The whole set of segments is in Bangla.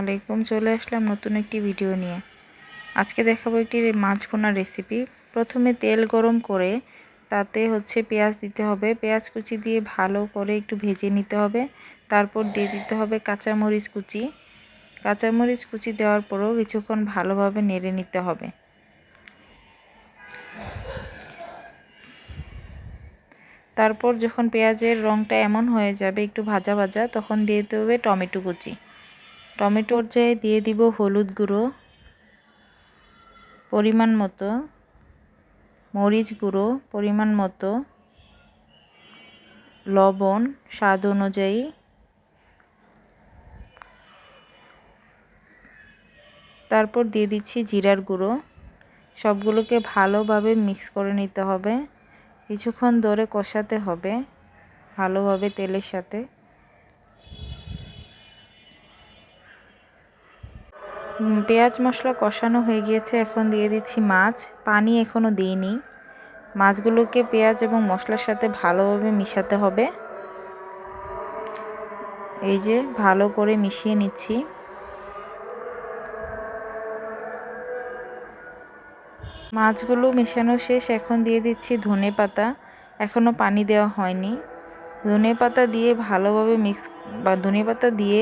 আলাইকুম, চলে আসলাম নতুন একটি ভিডিও নিয়ে। আজকে দেখাবো একটি মাছ ভোনার রেসিপি প্রথমে তেল গরম করে তাতে হচ্ছে পেঁয়াজ দিতে হবে। পেঁয়াজ কুচি দিয়ে ভালো করে একটু ভেজে নিতে হবে। তারপর দিয়ে দিতে হবে কাঁচামরিচ কুচি। কাঁচামরিচ কুচি দেওয়ার পরও কিছুক্ষণ ভালোভাবে নেড়ে নিতে হবে। তারপর যখন পেঁয়াজের রঙটা এমন হয়ে যাবে, একটু ভাজা ভাজা, তখন দিয়ে দিতে হবে টমেটো কুচি। টমেটোর চেয়ে দিয়ে দিব হলুদ গুঁড়ো, পরিমাণ মতো, মরিচ গুঁড়ো, পরিমাণ মতো, লবণ, স্বাদ অনুযায়ী, তারপর দিয়ে দিচ্ছি জিরার গুঁড়ো। সবগুলোকে ভালোভাবে মিক্স করে নিতে হবে। কিছুক্ষণ ধরে কষাতে হবে, ভালোভাবে তেলের সাথে। পেঁয়াজ মশলা কষানো হয়ে গিয়েছে, এখন দিয়ে দিচ্ছি মাছ। পানি এখনও দিইনি। মাছগুলোকে পেঁয়াজ এবং মশলার সাথে ভালোভাবে মিশাতে হবে। এই যে, ভালো করে মিশিয়ে নিচ্ছি। মাছগুলো মেশানো শেষ, এখন দিয়ে দিচ্ছি ধনে পাতা। এখনও পানি দেওয়া হয়নি। ধনে পাতা দিয়ে ভালোভাবে মিক্স, বা ধনে পাতা দিয়ে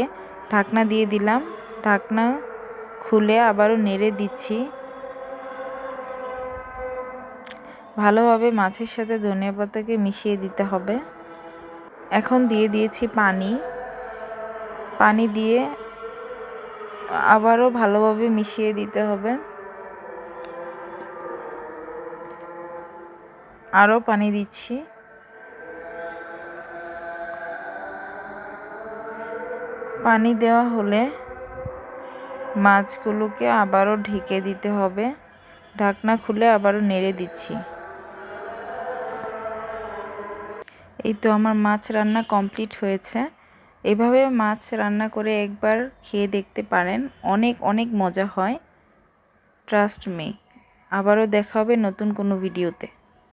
ঢাকনা দিয়ে দিলাম। ঢাকনা খুলে আবারও নেড়ে দিচ্ছি। ভালোভাবে মাছের সাথে ধনিয়া পাতাকে মিশিয়ে দিতে হবে। এখন দিয়ে দিয়েছি পানি। পানি দিয়ে আবারও ভালোভাবে মিশিয়ে দিতে হবে। আরও পানি দিচ্ছি। পানি দেওয়া হলে মাছগুলোকে আবারও ঢেকে দিতে হবে। ঢাকনা খুলে আবারও নেড়ে দিচ্ছি। এই তো আমার মাছ রান্না কমপ্লিট হয়েছে। এভাবে মাছ রান্না করে একবার খেয়ে দেখতে পারেন। অনেক অনেক মজা হয়। ট্রাস্ট মি আবারও দেখা হবে নতুন কোনো ভিডিওতে।